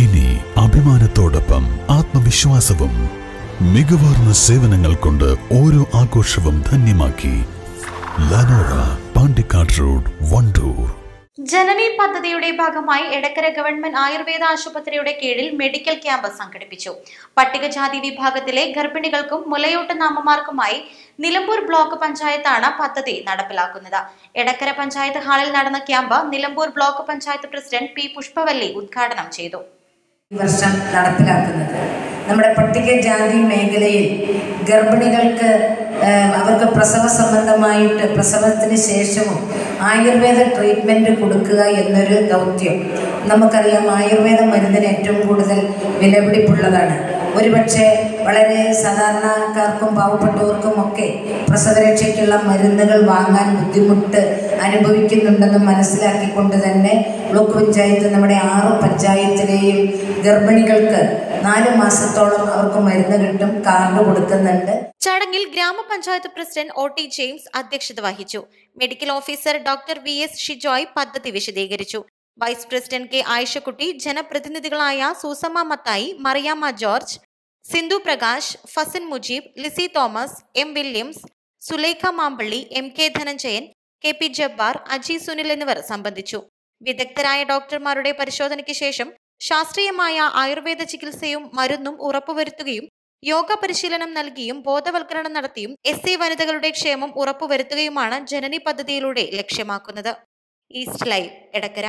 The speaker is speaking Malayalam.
ഇനി അഭിമാനത്തോടൊപ്പം ആത്മവിശ്വാസവും മികവാർന്ന സേവനങ്ങൾ കൊണ്ട് ഓരോ ആഘോഷവും ധന്യമാക്കി ലനോറ പാണ്ടിക്കാട് റോഡ് വണ്ടൂർ. ജനനി പദ്ധതിയുടെ ഭാഗമായി എടക്കര ഗവൺമെന്റ് ആയുർവേദ ആശുപത്രിയുടെ കീഴിൽ മെഡിക്കൽ ക്യാമ്പ് സംഘടിപ്പിച്ചു. പട്ടികജാതി വിഭാഗത്തിലെ ഗർഭിണികൾക്കും മുലയൂട്ടുന്ന അമ്മമാർക്കുമായി നിലമ്പൂർ ബ്ലോക്ക് പഞ്ചായത്താണ് പദ്ധതി നടപ്പിലാക്കുന്നത്. എടക്കര പഞ്ചായത്ത് ഹാളിൽ നടന്ന camp Nilambur block panchayat president P. Pushpavalli ഉദ്ഘാടനം ചെയ്തു. ഈ വർഷം നടപ്പിലാക്കുന്നത്. നമ്മുടെ പട്ടികജാതി മേഖലയിൽ ഗർഭിണികൾക്ക് അവർക്ക് പ്രസവ സംബന്ധമായിട്ട് പ്രസവത്തിന് ശേഷവും ആയുർവേദ ട്രീറ്റ്മെന്റ് കൊടുക്കുക എന്നൊരു ദൗത്യം. നമുക്കറിയാം ആയുർവേദ മരുന്നിന് ഏറ്റവും കൂടുതൽ വിലപിടിപ്പുള്ളതാണ്. ഒരുപക്ഷെ വളരെ സാധാരണക്കാർക്കും പാവപ്പെട്ടവർക്കും ഒക്കെ പ്രസവരക്ഷയ്ക്കുള്ള മരുന്നുകൾ വാങ്ങാൻ ബുദ്ധിമുട്ട് അനുഭവിക്കുന്നുണ്ടെന്ന് മനസ്സിലാക്കിക്കൊണ്ട് തന്നെ ബ്ലോക്ക് പഞ്ചായത്ത് നമ്മുടെ ആറ് പഞ്ചായത്തിലെയും ഗർഭിണികൾക്ക് നാല് മാസത്തോളം അവർക്ക് മരുന്ന് കിട്ടും കാർഡ് കൊടുക്കുന്നുണ്ട്. ചടങ്ങിൽ ഗ്രാമപഞ്ചായത്ത് പ്രസിഡന്റ് ഒ ടി ജെയിംസ് അധ്യക്ഷത വഹിച്ചു. Medical officer doctor V S Shijoy പദ്ധതി വിശദീകരിച്ചു. Vice president K Ayishakutty ജനപ്രതിനിധികളായ Susamma Mathai Mariyamma George Sindhu Prakash Fasin Mujeeb Lissy Thomas M Williams Sulekha Mampally M K Dhananjayan K P Jabbar Aji Sunil എന്നിവർ സംബന്ധിച്ചു. വിദഗ്ധരായ ഡോക്ടർമാരുടെ പരിശോധനയ്ക്ക് ശേഷം ശാസ്ത്രീയമായ ആയുർവേദ ചികിത്സയും മരുന്നും ഉറപ്പുവരുത്തുകയും യോഗ പരിശീലനം നൽകിയും ബോധവൽക്കരണം നടത്തിയും എസ് സി വനിതകളുടെ ക്ഷേമം ഉറപ്പുവരുത്തുകയുമാണ് ജനനി പദ്ധതിയിലൂടെ ലക്ഷ്യമാക്കുന്നത്. East live Edakkara.